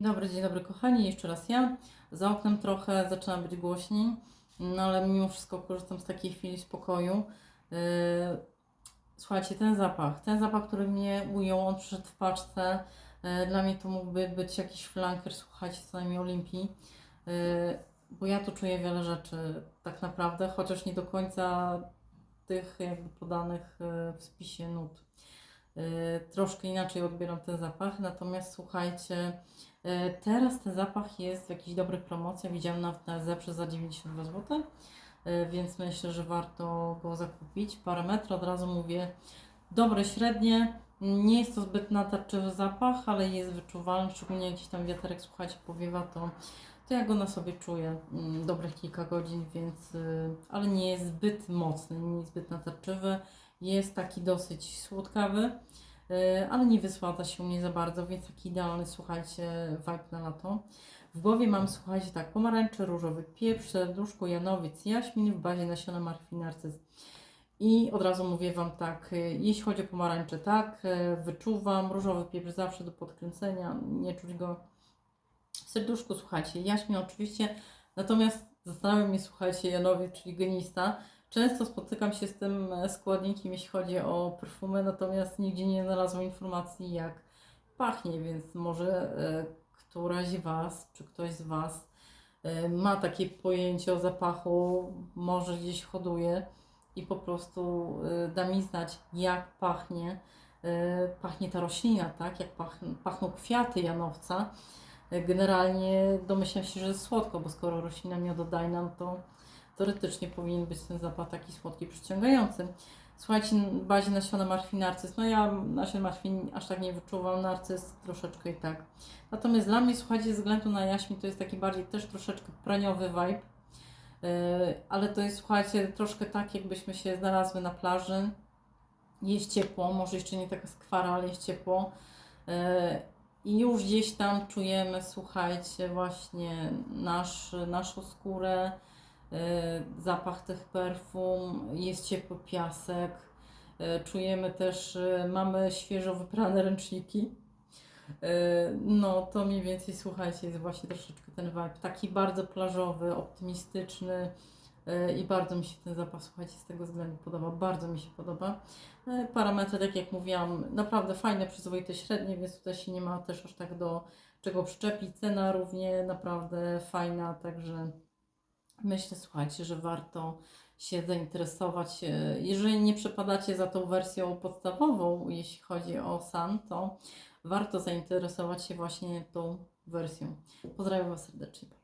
Dobry dzień dobry kochani, jeszcze raz ja. Za oknem trochę zaczyna być głośniej, no ale mimo wszystko korzystam z takiej chwili spokoju. Yy, Słuchajcie, ten zapach, ten zapach, który mnie ujął, on przyszedł w paczce. Yy, Dla mnie to mógłby być jakiś flanker, słuchajcie, co najmniej Olimpii. Yy, Bo ja tu czuję wiele rzeczy tak naprawdę, chociaż nie do końca tych jakby podanych w spisie nut. Yy, Troszkę inaczej odbieram ten zapach, natomiast słuchajcie, E, Teraz ten zapach jest w jakichś dobrych promocjach. Widziałam na Zeprze za 92 zł, e, więc myślę, że warto go zakupić. Parametry od razu mówię dobre, średnie. Nie jest to zbyt natarczywy zapach, ale jest wyczuwalny, szczególnie jak gdzieś tam wiaterek, słuchajcie, powiewa, to, to ja go na sobie czuję mm, dobrych kilka godzin, więc, ale nie jest zbyt mocny, nie jest zbyt natarczywy. Jest taki dosyć słodkawy. E, ale nie wysładza się u mnie za bardzo, więc taki idealny, słuchajcie, vibe na lato. W głowie mam, słuchajcie, tak, pomarańcze, różowy pieprz, serduszko, janowiec, jaśmin w bazie nasiona martwi narcyz. I od razu mówię Wam tak, e, jeśli chodzi o pomarańcze, tak, e, wyczuwam, różowy pieprz zawsze do podkręcenia, nie czuć go. Serduszko, słuchajcie, jaśmin oczywiście, natomiast zastanawia mnie, słuchajcie, janowiec, czyli genista, Często spotykam się z tym e, składnikiem, jeśli chodzi o perfumy, natomiast nigdzie nie znalazłam informacji, jak pachnie, więc może e, któraś z Was, czy ktoś z Was e, ma takie pojęcie o zapachu, może gdzieś hoduje i po prostu da mi znać, jak pachnie, pachnie ta roślina, tak? Jak pachn, pachną kwiaty janowca. Generalnie domyślam się, że jest słodko, bo skoro roślina miododajna, no to teoretycznie powinien być ten zapach taki słodki, przyciągający. Słuchajcie, bazie nasiona martwi narcyz. No ja nasion martwi aż tak nie wyczuwam, narcyz troszeczkę i tak. Natomiast dla mnie, słuchajcie, ze względu na jaśmin to jest taki bardziej też troszeczkę praniowy vibe. Yy, ale to jest, słuchajcie, troszkę tak, jakbyśmy się znalazły na plaży. Jest ciepło, może jeszcze nie taka skwara, ale jest ciepło. Yy, I już gdzieś tam czujemy, słuchajcie, właśnie nasz, naszą skórę, zapach tych perfum, jest ciepły piasek. e, Czujemy też, e, mamy świeżo wyprane ręczniki. E, No, to mniej więcej, słuchajcie, jest właśnie troszeczkę ten vibe. Taki bardzo plażowy, optymistyczny e, i bardzo mi się ten zapach, słuchajcie, z tego względu podoba. Bardzo mi się podoba. E, Parametry, tak jak mówiłam, naprawdę fajne, przyzwoite, średnie, więc tutaj się nie ma też aż tak do czego przyczepić. Cena równie naprawdę fajna, także myślę, słuchajcie, że warto się zainteresować. E, Jeżeli nie przepadacie za tą wersją podstawową, jeśli chodzi o SAN, to warto zainteresować się właśnie tą wersją. Pozdrawiam Was serdecznie.